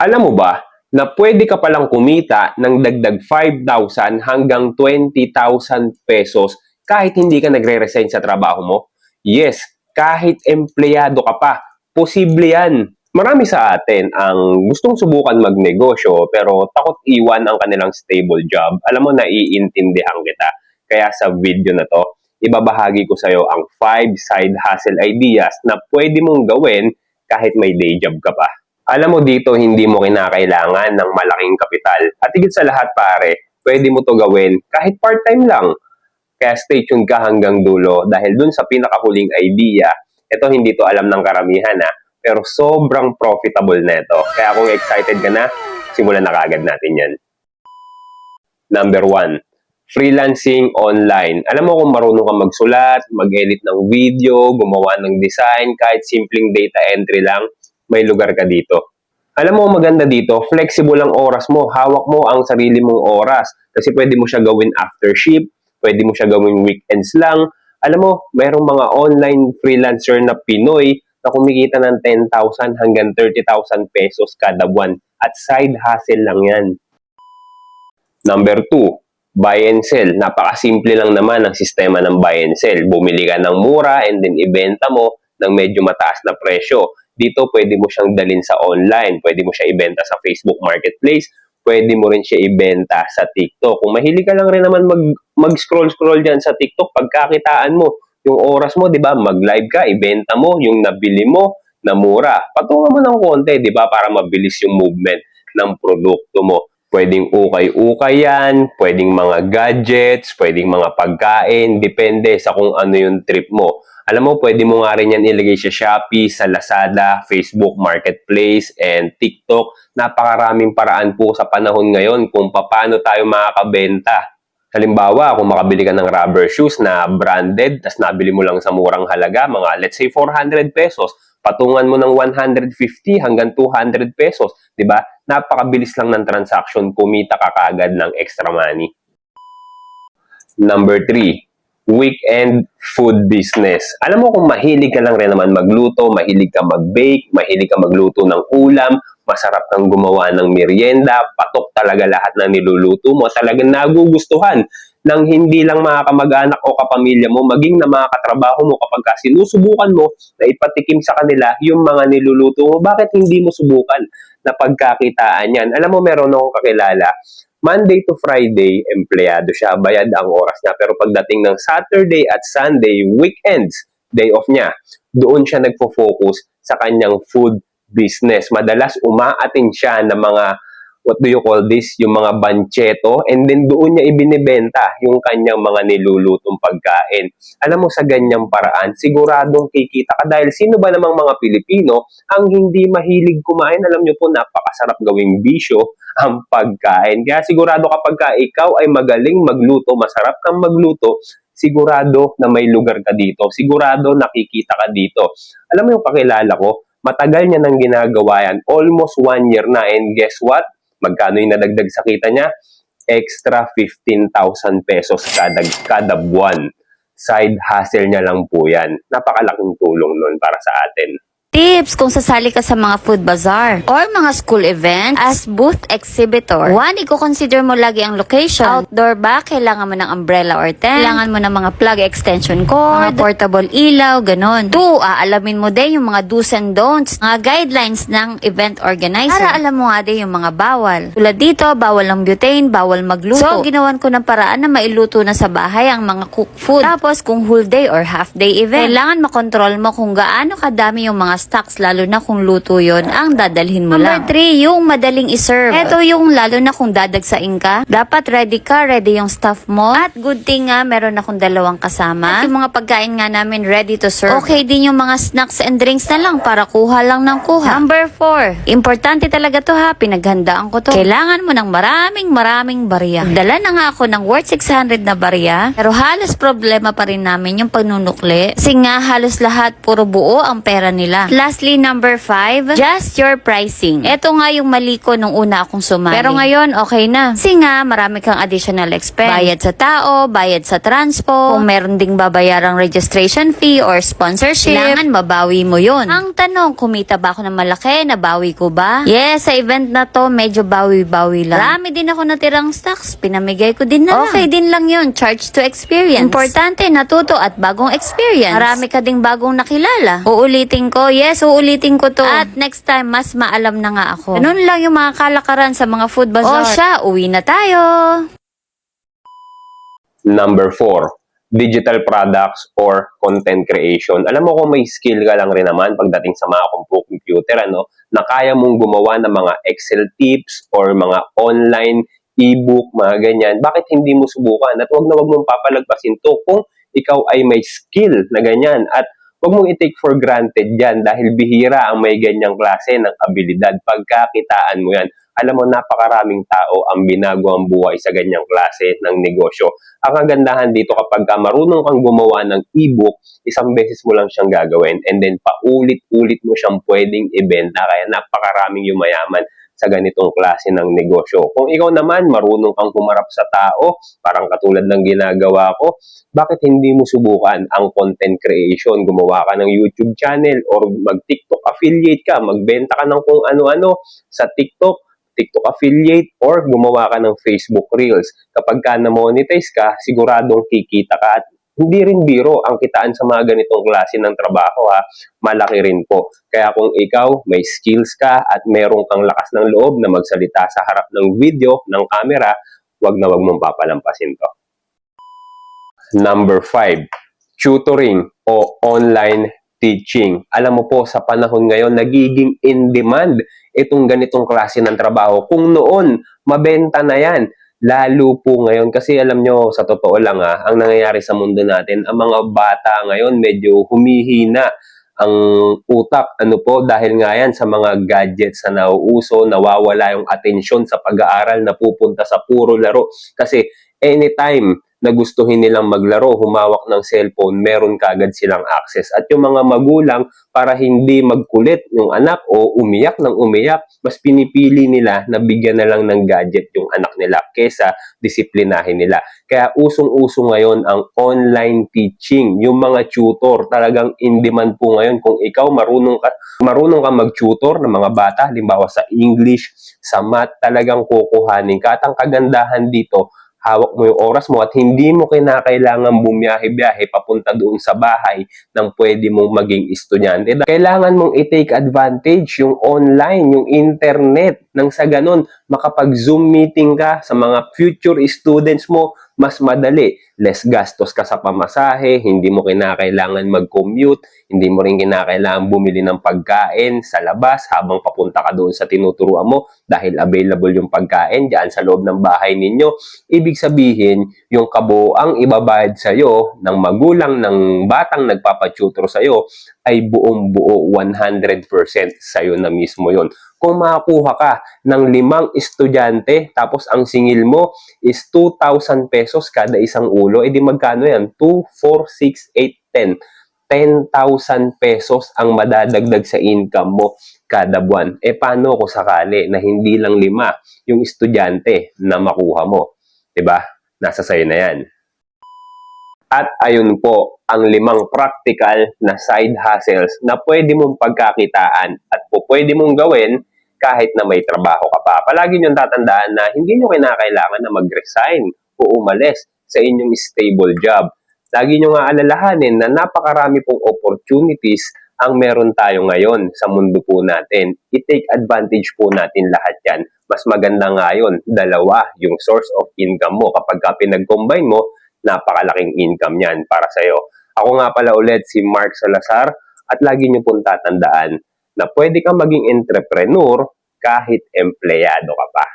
Alam mo ba na pwede ka palang kumita ng dagdag 5,000 hanggang 20,000 pesos kahit hindi ka nagre-resign sa trabaho mo? Yes, kahit empleyado ka pa. Posible yan. Marami sa atin ang gustong subukan magnegosyo pero takot iwan ang kanilang stable job. Alam mo, naiintindihan kita. Kaya sa video na to, ibabahagi ko sa'yo ang 5 side hustle ideas na pwede mong gawin kahit may day job ka pa. Alam mo dito, hindi mo kinakailangan ng malaking kapital. At higit sa lahat pare, pwede mo to gawin kahit part-time lang. Kaya stay tuned ka hanggang dulo dahil dun sa pinakahuling idea, ito hindi to alam ng karamihan ha, pero sobrang profitable na ito. Kaya kung excited ka na, simulan na kagad natin yan. Number one, freelancing online. Alam mo kung marunong ka magsulat, mag-edit ng video, gumawa ng design, kahit simpleng data entry lang, may lugar ka dito. Alam mo, maganda dito, flexible ang oras mo. Hawak mo ang sarili mong oras. Kasi pwede mo siya gawin after shift, pwede mo siya gawin weekends lang. Alam mo, mayroong mga online freelancer na Pinoy na kumikita ng 10,000 hanggang 30,000 pesos kada buwan. At side hustle lang yan. Number two, buy and sell. Napakasimple lang naman ang sistema ng buy and sell. Bumili ka ng mura and then ibenta mo ng medyo mataas na presyo. Dito pwede mo siyang dalin sa online, pwede mo siya ibenta sa Facebook Marketplace, pwede mo rin siya ibenta sa TikTok. Kung mahilig ka lang rin naman mag, mag-scroll-scroll dyan sa TikTok, pagkakitaan mo, yung oras mo, di ba, mag-live ka, ibenta mo, yung nabili mo, na mura. Patungan mo ng konti, di ba, para mabilis yung movement ng produkto mo. Pwedeng ukay-ukay yan, pwedeng mga gadgets, pwedeng mga pagkain, depende sa kung ano yung trip mo. Alam mo, pwede mo nga rin yan ilagay sa Shopee, sa Lazada, Facebook Marketplace, and TikTok. Napakaraming paraan po sa panahon ngayon kung paano tayo makakabenta. Halimbawa, kung makabili ka ng rubber shoes na branded, tas nabili mo lang sa murang halaga, mga let's say 400 pesos, patungan mo ng 150 hanggang 200 pesos, 'di ba? Napakabilis lang ng transaction, kumita ka kagad ng extra money. Number 3, weekend food business. Alam mo kung mahilig ka lang rin naman magluto, mahilig ka mag-bake, mahilig ka magluto ng ulam, masarap kang gumawa ng merienda, patok talaga lahat ng niluluto mo, talagang nagugustuhan ng hindi lang mga kamag-anak o kapamilya mo, maging na mga katrabaho mo kapag ka sinusubukan mo na ipatikim sa kanila yung mga niluluto mo, bakit hindi mo subukan na pagkakitaan yan? Alam mo, meron akong kakilala, Monday to Friday, empleyado siya, bayad ang oras niya. Pero pagdating ng Saturday at Sunday, weekends, day off niya, doon siya nagfo-focus sa kanyang food business. Madalas umaatin siya ng mga what do you call this, yung mga bancheto, and then doon niya ibinibenta yung kanyang mga nilulutong pagkain. Alam mo, sa ganyang paraan, siguradong kikita ka dahil sino ba namang mga Pilipino ang hindi mahilig kumain? Alam niyo po, napakasarap gawing bisyo ang pagkain. Kaya sigurado kapag ka ikaw ay magaling magluto, masarap kang magluto, sigurado na may lugar ka dito. Sigurado nakikita ka dito. Alam mo yung kakilala ko, matagal niya nang ginagawa yan. Almost one year na. And guess what? Magkano yung nadagdag sa kita niya? Extra 15,000 pesos kada, kada buwan. Side hustle niya lang po yan. Napakalaking tulong nun para sa atin. Tips kung sasali ka sa mga food bazaar or mga school events as booth exhibitor. One, i-consider mo lagi ang location. Outdoor ba? Kailangan mo ng umbrella or tent. Kailangan mo ng mga plug extension cord, mga portable ilaw, ganon. Two, aalamin mo din yung mga do's and don'ts, mga guidelines ng event organizer. Para alam mo nga din yung mga bawal. Tulad dito, bawal ang butane, bawal magluto. So, ginawan ko ng paraan na mailuto na sa bahay ang mga cook food. Tapos, kung whole day or half day event, kailangan makontrol mo kung gaano kadami yung mga stocks, lalo na kung luto yon ang dadalhin mo lang. Number 3, yung madaling iserve. Ito yung lalo na kung dadagsain ka, dapat ready ka, ready yung stuff mo. At good thing nga, meron akong dalawang kasama. At yung mga pagkain nga namin ready to serve. Okay din yung mga snacks and drinks na lang para kuha lang ng kuha. Number 4, importante talaga to ha, pinaghandaan ko to. Kailangan mo ng maraming maraming barya. Dala na nga ako ng worth 600 na barya, pero halos problema pa rin namin yung pagnunukli. Kasi nga halos lahat puro buo ang pera nila. At lastly, number five, just your pricing. Ito nga yung mali ko nung una akong sumali. Pero ngayon, okay na. Kasi nga, marami kang additional expense. Bayad sa tao, bayad sa transpo, kung meron ding babayarang registration fee or sponsorship, kailangan mabawi mo yun. Ang tanong, kumita ba ako ng malaki? Nabawi ko ba? Yes, sa event na to, medyo bawi-bawi lang. Marami din ako natirang stocks, pinamigay ko din na Okay din lang yun, charge to experience. Importante, natuto at bagong experience. Marami ka ding bagong nakilala. Uulitin ko, yes, uulitin ko to. At next time, mas maalam na nga ako. Ganun lang yung mga kalakaran sa mga food bazaar. O siya, uwi na tayo. Number four, digital products or content creation. Alam mo kung may skill ka lang rin naman pagdating sa mga compu- computer, ano, na kaya mong gumawa ng mga Excel tips or mga online ebook, mga ganyan, bakit hindi mo subukan? At wag na wag mong papalagpasin to kung ikaw ay may skill na ganyan. At wag mong i-take for granted yan dahil bihira ang may ganyang klase ng abilidad. Pagkakitaan mo yan, alam mo, napakaraming tao ang binago ang buhay sa ganyang klase ng negosyo. Ang kagandahan dito kapag ka marunong kang gumawa ng ebook, isang beses mo lang siyang gagawin and then paulit-ulit mo siyang pwedeng ibenta kaya napakaraming yumayaman sa ganitong klase ng negosyo. Kung ikaw naman marunong kang humarap sa tao, parang katulad ng ginagawa ko, bakit hindi mo subukan ang content creation? Gumawa ka ng YouTube channel or mag-TikTok affiliate ka, magbenta ka ng kung ano-ano sa TikTok, TikTok affiliate or gumawa ka ng Facebook Reels. Kapag ka na-monetize ka, siguradong kikita ka at hindi rin biro ang kitaan sa mga ganitong klase ng trabaho ha. Malaki rin po. Kaya kung ikaw may skills ka at merong kang lakas ng loob na magsalita sa harap ng video, ng camera, wag na wag mong papalampasin to. Number five, tutoring o online teaching. Alam mo po, sa panahon ngayon, nagiging in demand itong ganitong klase ng trabaho. Kung noon, mabenta na yan. Lalo po ngayon, kasi alam nyo, sa totoo lang ha, ang nangyayari sa mundo natin, ang mga bata ngayon medyo humihina ang utak. Ano po, dahil nga yan sa mga gadgets na nauuso, nawawala yung atensyon sa pag-aaral na pupunta sa puro laro. Kasi anytime na gustuhin nilang maglaro, humawak ng cellphone, meron kagad silang access. At yung mga magulang, para hindi magkulit yung anak o umiyak ng umiyak, mas pinipili nila na bigyan na lang ng gadget yung anak nila kesa disiplinahin nila. Kaya usong-uso ngayon ang online teaching, yung mga tutor, talagang in demand po ngayon. Kung ikaw marunong ka, marunong ka mag-tutor ng mga bata, halimbawa sa English, sa math, talagang kukuhanin ka. At ang kagandahan dito, hawak mo yung oras mo at hindi mo kinakailangan bumiyahe-biyahe papunta doon sa bahay nang pwede mong maging estudyante. Kailangan mong i-take advantage yung online, yung internet, nang sa ganun, makapag-Zoom meeting ka sa mga future students mo, mas madali. Less gastos ka sa pamasahe, hindi mo kinakailangan mag-commute, hindi mo rin kinakailangan bumili ng pagkain sa labas habang papunta ka doon sa tinuturuan mo dahil available yung pagkain dyan sa loob ng bahay ninyo. Ibig sabihin, yung kabuang ibabayad sa'yo ng magulang ng batang nagpapatutor sa'yo ay buong buo 100% sa'yo na mismo yon. Kung makakuha ka ng limang estudyante tapos ang singil mo is 2,000 pesos kada isang ulo, edi magkano yan? 2, 4, 6, 8, 10. 10,000 pesos ang madadagdag sa income mo kada buwan. E paano kung sakali na hindi lang lima yung estudyante na makuha mo? ba? Nasa sayo na yan. At ayun po, ang limang practical na side hustles na pwede mong pagkakitaan at po pwede mong gawin kahit na may trabaho ka pa. Palagi niyong tatandaan na hindi niyo kinakailangan na mag-resign o umalis sa inyong stable job. Lagi niyo nga alalahanin na napakarami pong opportunities ang meron tayo ngayon sa mundo po natin. I-take advantage po natin lahat yan. Mas maganda nga yun, dalawa yung source of income mo. Kapag ka pinag-combine mo, napakalaking income yan para sa'yo. Ako nga pala ulit si Mark Salazar at lagi niyo pong tatandaan na pwede kang maging entrepreneur kahit empleyado ka pa.